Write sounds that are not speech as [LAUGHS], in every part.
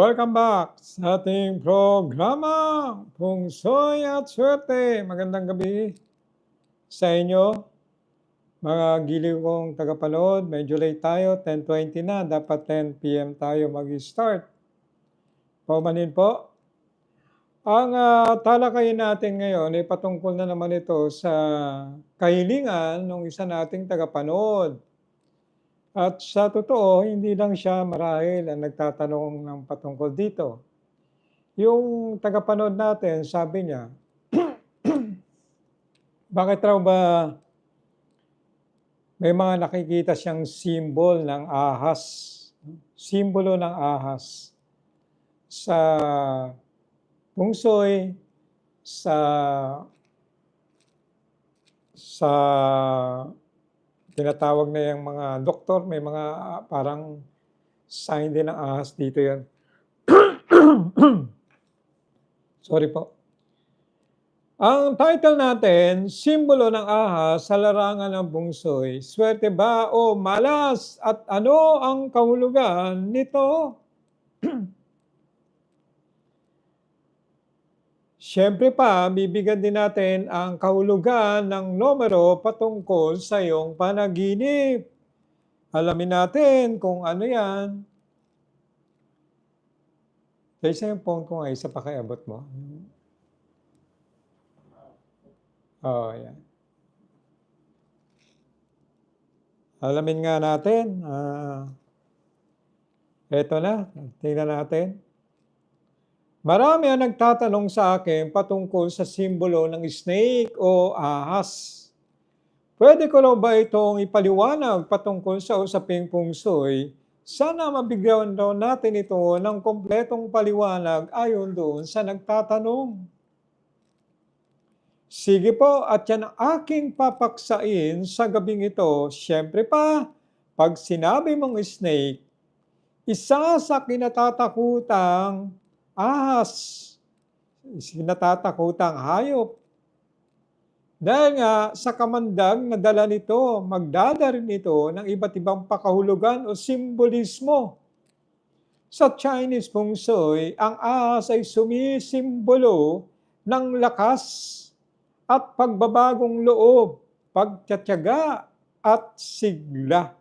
Welcome back sa ating programa, Pungsoy at Swerte. Magandang gabi sa inyo, mga giliw kong tagapanood. Medyo late tayo, 10.20 na. Dapat 10 p.m. tayo mag-start. Paumanin po. Ang uh, talakayin natin ngayon ay patungkol na naman ito sa kahilingan ng isa nating tagapanood. At sa totoo, hindi lang siya marahil ang nagtatanong ng patungkol dito. Yung tagapanood natin, sabi niya, [CLEARS THROAT] bakit raw ba may mga nakikita siyang simbol ng ahas, simbolo ng ahas sa pungsoy, sa sa tinatawag na yung mga doktor, may mga uh, parang sign din ng ahas dito yan. [COUGHS] Sorry po. Ang title natin, Simbolo ng Ahas sa Larangan ng Bungsoy. Swerte ba o malas at ano ang kahulugan nito? Siyempre pa, bibigyan din natin ang kahulugan ng numero patungkol sa iyong panaginip. Alamin natin kung ano yan. Kaysa yung phone ko nga, isa pa abot mo. Oh, yan. Alamin nga natin. Uh, eto na. Tingnan natin. Marami ang nagtatanong sa akin patungkol sa simbolo ng snake o ahas. Pwede ko raw ba itong ipaliwanag patungkol sa usaping pungsoy? Sana mabigyan daw natin ito ng kompletong paliwanag ayon doon sa nagtatanong. Sige po, at yan ang aking papaksain sa gabing ito. Siyempre pa, pag sinabi mong snake, isa sa kinatatakutang ahas, sinatatakutang hayop. Dahil nga sa kamandag na dala nito, magdadarin ito ng iba't ibang pakahulugan o simbolismo. Sa Chinese feng shui, ang ahas ay sumisimbolo ng lakas at pagbabagong loob, pagtsatsaga at sigla.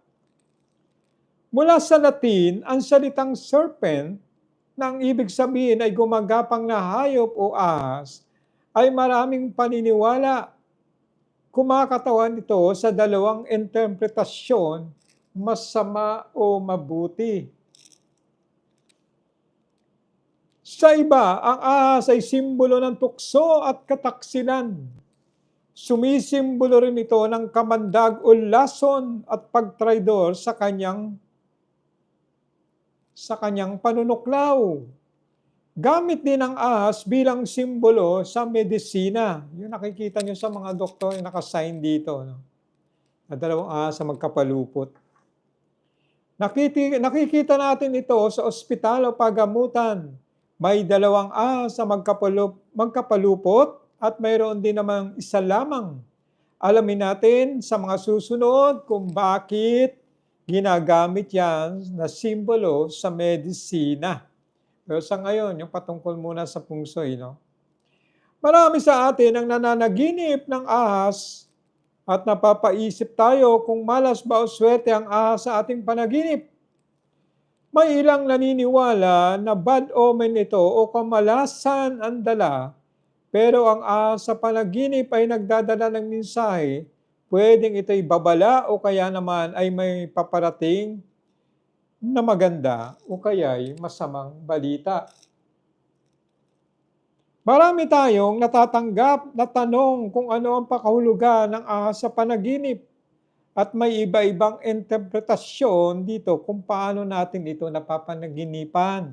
Mula sa Latin, ang salitang serpent nang ibig sabihin ay gumagapang na hayop o ahas, ay maraming paniniwala. Kumakatawan ito sa dalawang interpretasyon, masama o mabuti. Sa iba, ang ahas ay simbolo ng tukso at kataksilan. Sumisimbolo rin ito ng kamandag o lason at pagtraidor sa kanyang sa kanyang panunuklaw. Gamit din ang ahas bilang simbolo sa medisina. Yung nakikita nyo sa mga doktor yung nakasign dito. No? Na dalawang ahas sa magkapalupot. Nakiti, nakikita natin ito sa ospital o pagamutan. May dalawang ahas sa magkapalup, magkapalupot at mayroon din namang isa lamang. Alamin natin sa mga susunod kung bakit ginagamit yan na simbolo sa medisina. Pero sa ngayon, yung patungkol muna sa pungsoy, no? Marami sa atin ang nananaginip ng ahas at napapaisip tayo kung malas ba o swerte ang ahas sa ating panaginip. May ilang naniniwala na bad omen ito o kamalasan ang dala, pero ang ahas sa panaginip ay nagdadala ng mensahe pwedeng ito'y babala o kaya naman ay may paparating na maganda o kaya'y masamang balita. Marami tayong natatanggap na tanong kung ano ang pakahulugan ng ahas sa panaginip at may iba-ibang interpretasyon dito kung paano natin ito napapanaginipan.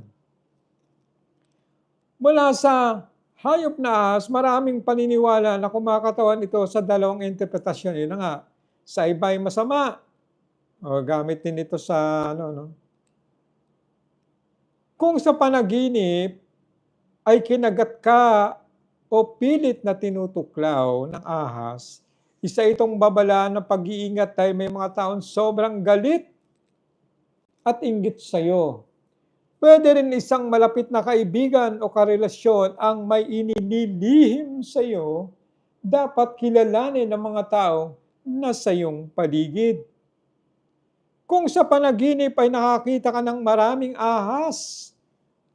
Mula sa hayop na ahas, maraming paniniwala na kumakatawan ito sa dalawang interpretasyon. Yun na nga, sa iba ay masama. O, gamit din ito sa ano, no? Kung sa panaginip ay kinagat ka o pilit na tinutuklaw ng ahas, isa itong babala ng pag-iingat tayo may mga taon sobrang galit at inggit sa iyo. Pwede rin isang malapit na kaibigan o karelasyon ang may ininilihim sa iyo, dapat kilalanin ng mga tao na sa iyong paligid. Kung sa panaginip ay nakakita ka ng maraming ahas,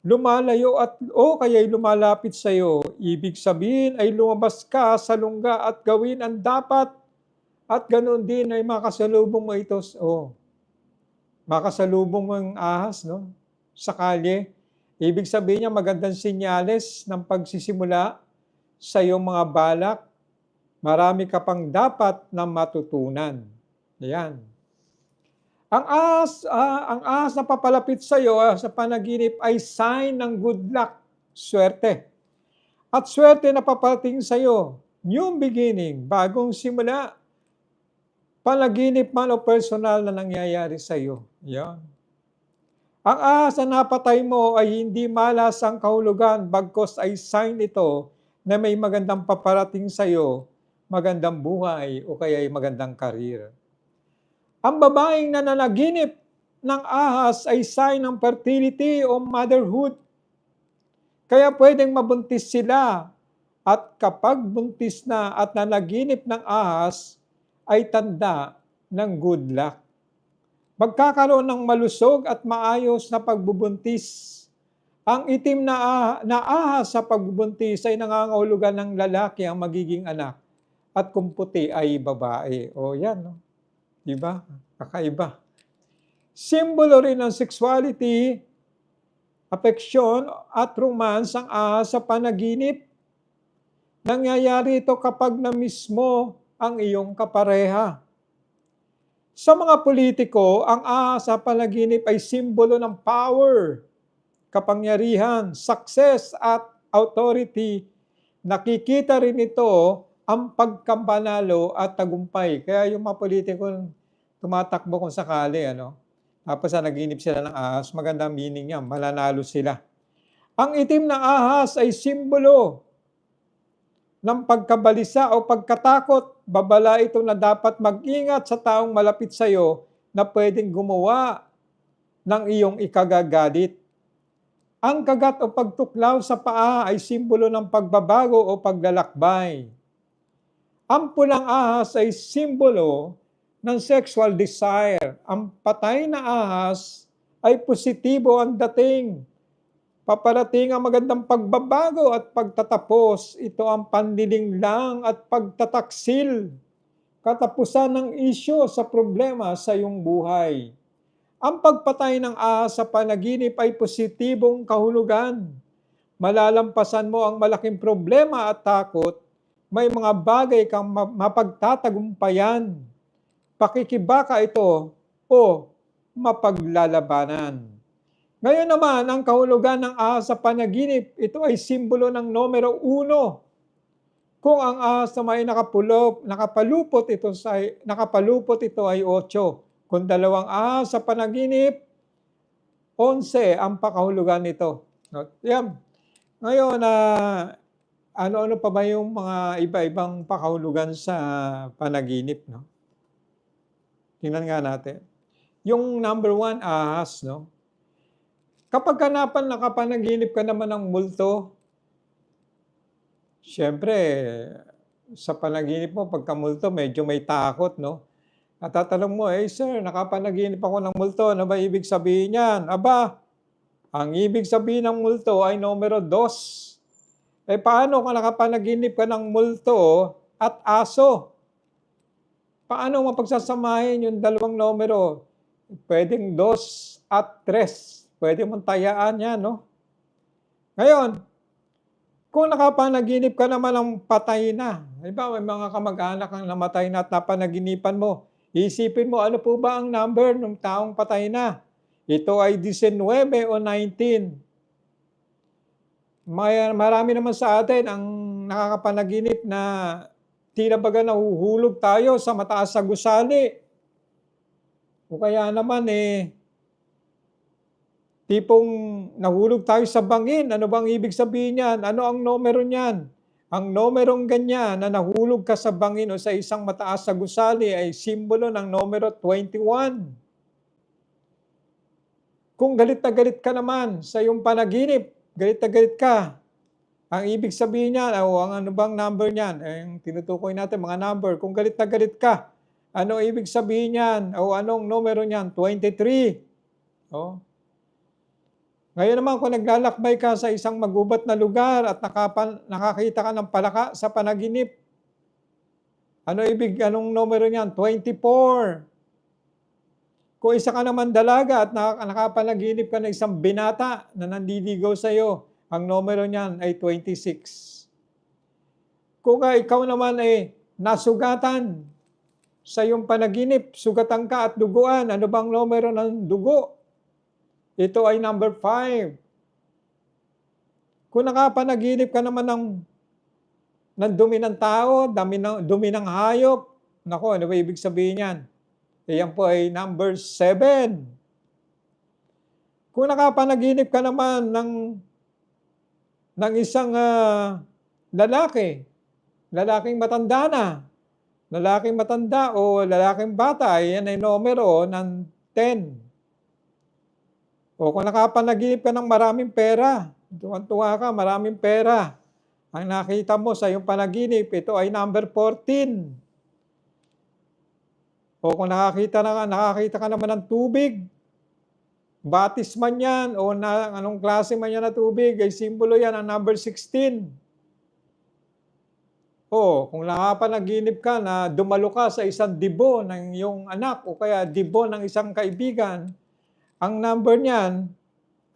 lumalayo at o kaya'y lumalapit sa iyo, ibig sabihin ay lumabas ka sa lungga at gawin ang dapat at ganoon din ay makasalubong mo ito. Oh, makasalubong mo ang ahas, no? Sa kalye. Ibig sabihin niya magandang sinyales ng pagsisimula sa iyong mga balak. Marami ka pang dapat na matutunan. Ayan. Ang ahas, ah, ang ahas na papalapit sa iyo ah, sa panaginip ay sign ng good luck, swerte. At swerte na paparating sa iyo, new beginning, bagong simula, panaginip man o personal na nangyayari sa iyo. Yan. Ang ahas na napatay mo ay hindi malas ang kahulugan, bagkos ay sign ito na may magandang paparating sa iyo, magandang buhay o kaya ay magandang karir. Ang babaeng nananaginip ng ahas ay sign ng fertility o motherhood. Kaya pwedeng mabuntis sila at kapag buntis na at nanaginip ng ahas ay tanda ng good luck magkakaroon ng malusog at maayos na pagbubuntis. Ang itim na, na ahas sa pagbubuntis ay nangangahulugan ng lalaki ang magiging anak at kung puti ay babae. O yan, no? di ba? Kakaiba. Simbolo rin ng sexuality, affection at romance ang ahas sa panaginip. Nangyayari ito kapag na mismo ang iyong kapareha. Sa mga politiko, ang ahas sa panaginip ay simbolo ng power, kapangyarihan, success at authority. Nakikita rin ito ang pagkampanalo at tagumpay. Kaya yung mga politiko tumatakbo kung sakali, ano, tapos sa naginip sila ng ahas, magandang meaning niya, malanalo sila. Ang itim na ahas ay simbolo ng pagkabalisa o pagkatakot, babala ito na dapat mag-ingat sa taong malapit sa iyo na pwedeng gumawa ng iyong ikagagalit. Ang kagat o pagtuklaw sa paa ay simbolo ng pagbabago o paglalakbay. Ang pulang ahas ay simbolo ng sexual desire. Ang patay na ahas ay positibo ang dating Paparating ang magandang pagbabago at pagtatapos. Ito ang pandiling lang at pagtataksil. Katapusan ng isyo sa problema sa iyong buhay. Ang pagpatay ng ahas sa panaginip ay positibong kahulugan. Malalampasan mo ang malaking problema at takot. May mga bagay kang mapagtatagumpayan. Pakikibaka ito o mapaglalabanan. Ngayon naman, ang kahulugan ng ahas sa panaginip, ito ay simbolo ng numero uno. Kung ang ahas na may nakapulop, nakapalupot ito, sa, nakapalupot ito ay 8. Kung dalawang ahas sa panaginip, 11 ang pakahulugan nito. Yan. Ngayon, uh, ano-ano pa ba yung mga iba-ibang pakahulugan sa panaginip? No? Tingnan nga natin. Yung number one, ahas, no? Kapag kanapan nakapanaginip ka naman ng multo, syempre, sa panaginip mo, pagka multo, medyo may takot, no? Natatanong mo, eh sir, nakapanaginip ako ng multo, ano ba ibig sabihin niyan? Aba, ang ibig sabihin ng multo ay numero dos. Eh paano kung nakapanaginip ka ng multo at aso? Paano mapagsasamahin yung dalawang numero? Pwedeng dos at tres. Pwede mong tayaan yan, no? Ngayon, kung nakapanaginip ka naman ng patay na, halimbawa may mga kamag-anak ang namatay na at napanaginipan mo, isipin mo ano po ba ang number ng taong patay na? Ito ay 19 o 19. May, marami naman sa atin ang nakakapanaginip na tila baga nahuhulog tayo sa mataas sa gusali. O kaya naman eh, Tipong nahulog tayo sa bangin. Ano bang ibig sabihin niyan? Ano ang numero niyan? Ang numerong ganyan na nahulog ka sa bangin o sa isang mataas sa gusali ay simbolo ng numero 21. Kung galit na galit ka naman sa iyong panaginip, galit na galit ka, ang ibig sabihin niyan, o ang ano bang number niyan? Eh, tinutukoy natin, mga number. Kung galit na galit ka, ano ibig sabihin niyan? O anong numero niyan? 23. O. Ngayon naman, kung naglalakbay ka sa isang magubat na lugar at nakapan, nakakita ka ng palaka sa panaginip, ano ibig, anong numero niyan? 24. Kung isa ka naman dalaga at nakapanaginip ka ng isang binata na nandidigaw sa iyo, ang numero niyan ay 26. Kung ikaw naman ay nasugatan sa iyong panaginip, sugatan ka at duguan, ano bang numero ng dugo? Ito ay number 5. Kung nakapanaginip ka naman ng, ng dumi ng tao, dumi ng, dumi ng hayop, nako, ano ba ibig sabihin yan? Iyan po ay number 7. Kung nakapanaginip ka naman ng, ng isang uh, lalaki, lalaking matanda na, lalaking matanda o lalaking bata, yan ay numero ng 10. O kung nakapanaginip ka ng maraming pera, tuwan-tuwa ka, maraming pera, ang nakita mo sa iyong panaginip, ito ay number 14. O kung nakakita, na, nakakita ka naman ng tubig, batis man yan, o na, anong klase man yan na tubig, ay simbolo yan ang number 16. O kung nakapanaginip ka na dumalo ka sa isang dibo ng iyong anak o kaya dibo ng isang kaibigan, ang number niyan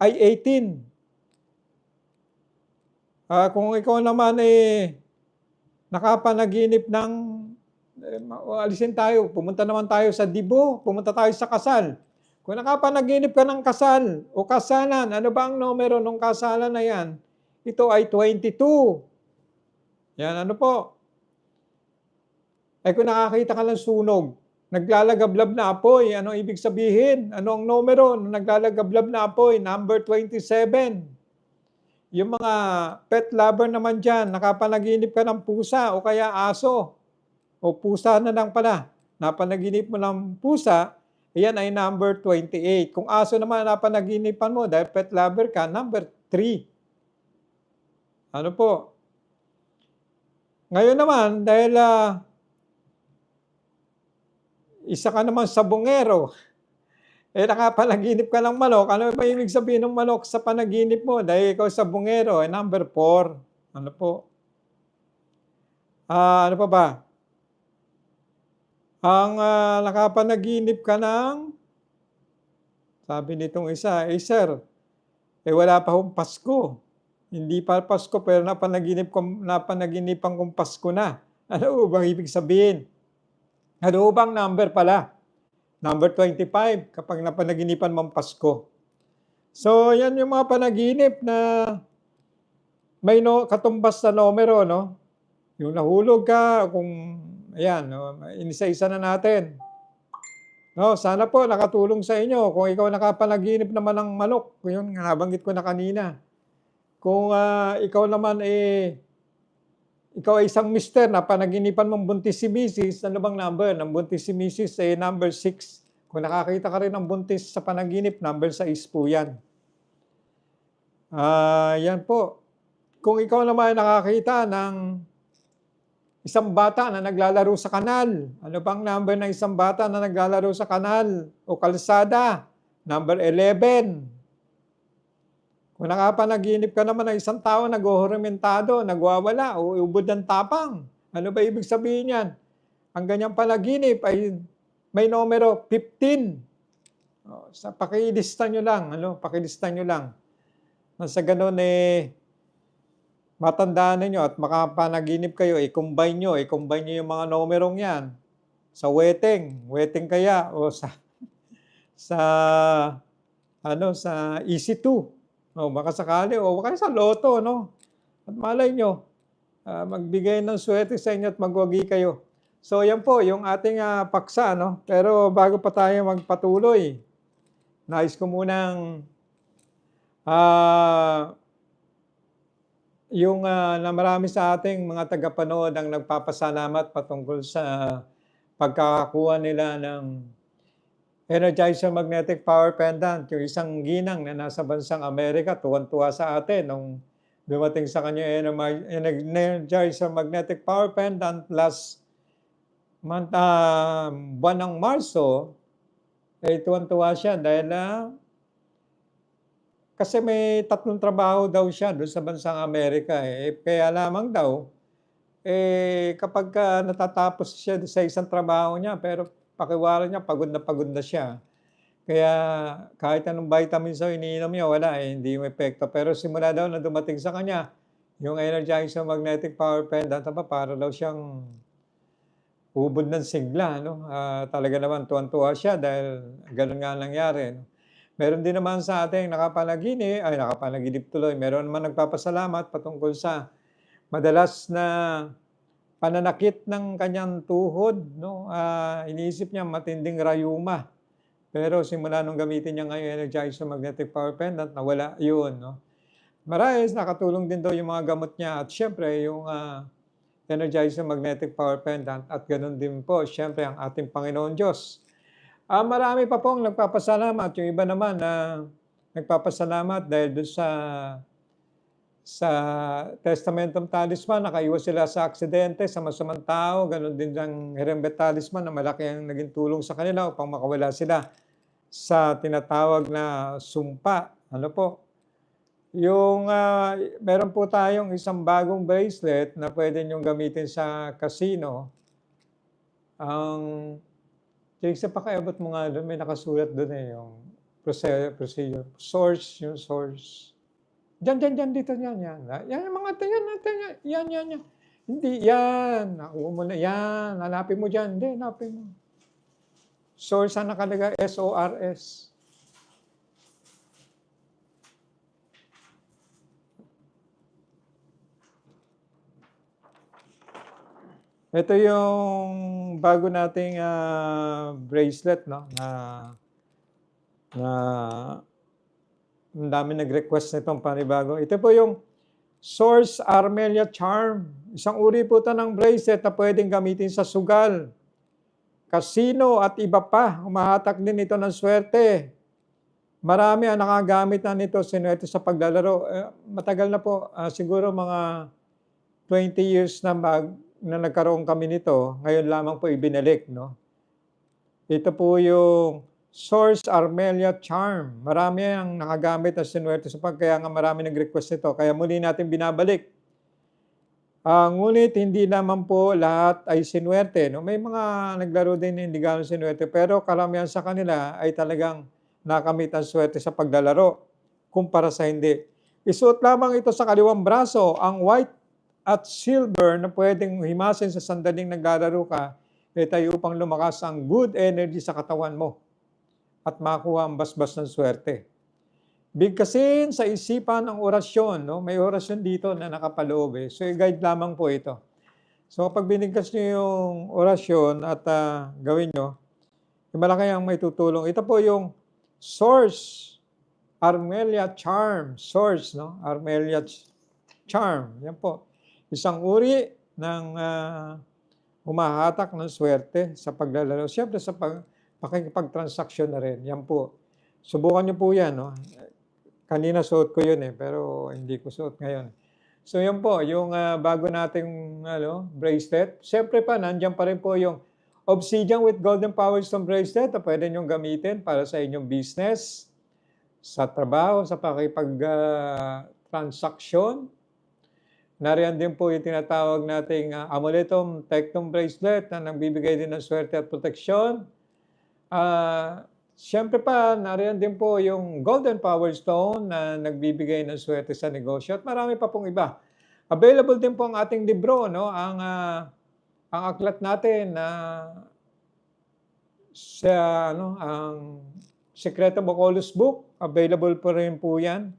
ay 18. Uh, ah, kung ikaw naman ay eh, nakapanaginip ng eh, alisin tayo, pumunta naman tayo sa dibo, pumunta tayo sa kasal. Kung nakapanaginip ka ng kasal o kasalan, ano ba ang numero ng kasalan na yan? Ito ay 22. Yan, ano po? Ay kung nakakita ka ng sunog, naglalagablab na apoy, ano ibig sabihin? Ano ang numero naglalagablab na apoy? Number 27. Yung mga pet lover naman dyan, nakapanaginip ka ng pusa o kaya aso, o pusa na lang pala, napanaginip mo ng pusa, yan ay number 28. Kung aso naman napanaginipan mo, dahil pet lover ka, number 3. Ano po? Ngayon naman, dahil uh, isa ka naman sa bungero, eh nakapanaginip ka ng manok, ano ba ibig sabihin ng manok sa panaginip mo? Dahil ikaw sa bungero, eh number 4. Ano po? Uh, ano pa ba? ang uh, nakapanaginip ka ng, sabi nitong isa, eh sir, eh wala pa hong Pasko. Hindi pa Pasko pero napanaginip ko, napanaginipan kong Pasko na. Ano bang ibig sabihin? Ano number pala? Number 25 kapag napanaginipan mong Pasko. So, yan yung mga panaginip na may no, katumbas sa numero, no? Yung nahulog ka, kung Ayan, no, inisa-isa na natin. No, sana po nakatulong sa inyo. Kung ikaw nakapanaginip naman ng manok, yun nabanggit ko na kanina. Kung uh, ikaw naman eh ikaw ay isang mister na panaginipan mong buntis si Mrs., ano bang number? Ng buntis si Mrs. ay eh, number 6. Kung nakakita ka rin ng buntis sa panaginip, number 6 po yan. Uh, yan po. Kung ikaw naman ay nakakita ng Isang bata na naglalaro sa kanal. Ano bang number ng isang bata na naglalaro sa kanal o kalsada? Number 11. Kung nakapanaginip ka naman ng isang tao nag-ohormentado, nagwawala o ubod ng tapang, ano ba ibig sabihin yan? Ang ganyang panaginip ay may numero 15. O, sa pakilista nyo lang, ano, pakilista nyo lang. Nasa ganun eh, matandaan ninyo at makapanaginip kayo, i-combine nyo, i-combine nyo yung mga numerong yan sa wedding, wedding kaya o sa [LAUGHS] sa ano sa EC2. No, baka sakali o baka sa loto, no? At malay nyo, uh, magbigay ng swerte sa inyo at magwagi kayo. So yan po yung ating uh, paksa, no? Pero bago pa tayo magpatuloy, nais ko munang uh, yung uh, na marami sa ating mga tagapanood ang nagpapasalamat patungkol sa pagkakakuha nila ng Energizer Magnetic Power Pendant, yung isang ginang na nasa bansang Amerika, tuwan-tuwa sa atin nung dumating sa kanya Energizer Magnetic Power Pendant last month, ah, buwan ng Marso, eh tuwan-tuwa siya dahil na kasi may tatlong trabaho daw siya doon sa bansang Amerika eh. Kaya lamang daw, eh kapag ka natatapos siya sa isang trabaho niya, pero pakiwala niya, pagod na pagod na siya. Kaya kahit anong vitamins daw iniinom niya, wala eh, hindi yung epekto. Pero simula daw na dumating sa kanya, yung Energizer Magnetic Power Pendant, aba, para daw siyang ubod ng sigla. No? Ah, talaga naman tuwan-tuwa siya dahil ganun nga nangyari. No? Meron din naman sa ating nakapanaginip, ay nakapanaginip tuloy, meron naman nagpapasalamat patungkol sa madalas na pananakit ng kanyang tuhod. No? Ah, iniisip niya matinding rayuma. Pero simula nung gamitin niya ngayon Energizer Magnetic Power Pendant, nawala yun. No? Marahil nakatulong din daw yung mga gamot niya at syempre yung ah, Energizer Magnetic Power Pendant at ganun din po syempre ang ating Panginoon Diyos. Ah, marami pa pong nagpapasalamat. Yung iba naman na nagpapasalamat dahil doon sa sa Testamentong Talisman, nakaiwas sila sa aksidente, sa masamang tao. Ganon din ang Herembet Talisman na malaki ang naging tulong sa kanila upang makawala sila sa tinatawag na sumpa. Ano po? Yung ah, meron po tayong isang bagong bracelet na pwede niyong gamitin sa casino. Ang Jake, sa pakiabot mo nga doon, may nakasulat doon eh, yung proce- procedure. Source, yung source. Diyan, diyan, diyan, dito, yan, yan. Yan, mga tayo natin, yan, yan, yan, yan. Hindi, yan. Nakuha mo na, yan. Hanapin mo dyan. Hindi, hanapin mo. Source, saan nakalagay? S-O-R-S. Ito yung bago nating ah, bracelet, no? Na, na ang dami nag-request nitong panibago. Ito po yung Source Armelia Charm. Isang uri po ito ng bracelet na pwedeng gamitin sa sugal, casino at iba pa. Umahatak din ito ng swerte. Marami ang nakagamit na nito sinuwerte sa paglalaro. Eh, matagal na po, ah, siguro mga 20 years na mag, na nagkaroon kami nito, ngayon lamang po ibinalik, no? Ito po yung Source Armelia Charm. Marami ang nakagamit na sinuwerte sa pag, kaya nga marami nag-request nito. Kaya muli natin binabalik. Ah, ngunit hindi naman po lahat ay sinuwerte. No? May mga naglaro din na hindi gano'ng sinuwerte, pero karamihan sa kanila ay talagang nakamit ang swerte sa paglalaro kumpara sa hindi. Isuot lamang ito sa kaliwang braso, ang white at silver na pwedeng himasin sa sandaling naglalaro ka, eh tayo upang lumakas ang good energy sa katawan mo at makuha ang basbas ng swerte. Bigkasin sa isipan ang orasyon. No? May orasyon dito na nakapaloob. Eh. So, i-guide lamang po ito. So, kapag binigkas nyo yung orasyon at ah, gawin nyo, eh, malaki ang may tutulong. Ito po yung source, Armelia Charm. Source, no? Armelia Ch- Charm. Yan po. Isang uri ng ah, humahatak ng swerte sa paglalaro. Siyempre sa pag, pakikipagtransaksyon na rin. Yan po. Subukan nyo po yan. No? Kanina suot ko yun eh, pero hindi ko suot ngayon. So yun po, yung ah, bago nating ano, bracelet. Siyempre pa, nandiyan pa rin po yung Obsidian with Golden Power Stone Bracelet na pwede nyong gamitin para sa inyong business, sa trabaho, sa pakipag-transaksyon. Nariyan din po yung tinatawag nating uh, amuletum tectum bracelet na nagbibigay din ng swerte at proteksyon. Ah, Siyempre pa, nariyan din po yung Golden Power Stone na nagbibigay ng swerte sa negosyo at marami pa pong iba. Available din po ang ating libro, no? Ang ah, ang aklat natin na sa ano, ang Secreto Bacolus book, available po rin po 'yan.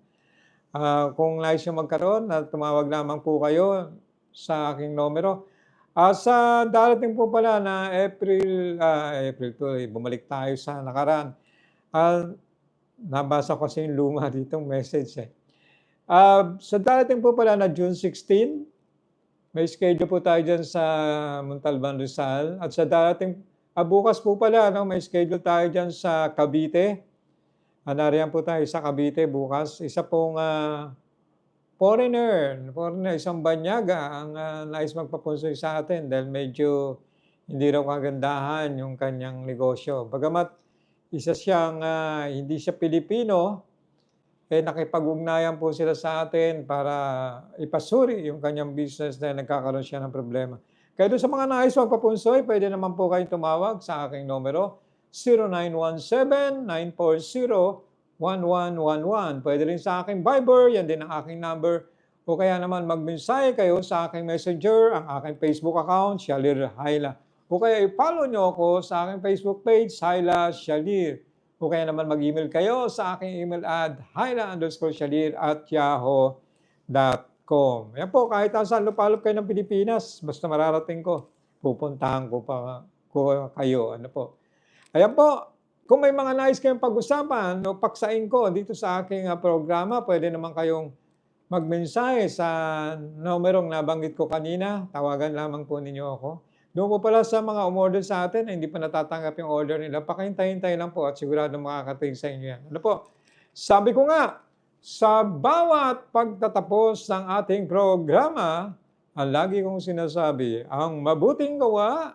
Ah, kung nais niyo magkaroon, na tumawag lamang po kayo sa aking numero. Ah, sa darating po pala na April, ah, April 2, bumalik tayo sa nakaraan. Ah, nabasa ko kasi yung luma [LAUGHS] ditong message eh. Ah, sa darating po pala na June 16, may schedule po tayo dyan sa Montalban, Rizal. At sa darating, Ah, bukas po pala, no, may schedule tayo dyan sa Cavite. Ah, nariyan po tayo sa Cavite bukas. Isa pong ah, foreigner, foreigner, isang banyaga ang ah, nais magpapunsoy sa atin dahil medyo hindi raw kagandahan yung kanyang negosyo. Bagamat isa siyang ah, hindi siya Pilipino, eh nakipag-ugnayan po sila sa atin para ipasuri yung kanyang business dahil nagkakaroon siya ng problema. Kaya doon sa mga nais magpapunsoy, pwede naman po kayong tumawag sa aking numero 0917-940-1111. Pwede rin sa aking Viber, yan din ang aking number. O kaya naman magmensahe kayo sa aking messenger, ang aking Facebook account, Shalir Haila. O kaya i-follow nyo ako sa aking Facebook page, Haila Shalir. O kaya naman mag-email kayo sa aking email ad, haila underscore shalir at yahoo.com. Yan po, kahit saan lupalop kayo ng Pilipinas, basta mararating ko, pupuntahan ko pa ko kayo. Ano po. Ayan po, kung may mga nais kayong pag-usapan o paksain ko dito sa aking ah, programa, pwede naman kayong magmensahe sa numerong nabanggit ko kanina. Tawagan lamang po ninyo ako. Doon po pala sa mga umorder sa atin na hindi pa natatanggap yung order nila, pakihintay-hintay lang po at sigurado makakating sa inyo yan. Ano po? Sabi ko nga, sa bawat pagtatapos ng ating programa, ang lagi kong sinasabi, ang mabuting gawa,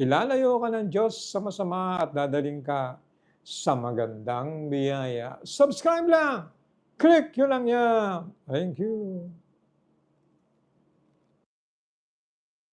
ilalayo ka ng Diyos sa masama at dadaling ka sa magandang biyaya. Subscribe lang! Click yun lang yan. Thank you.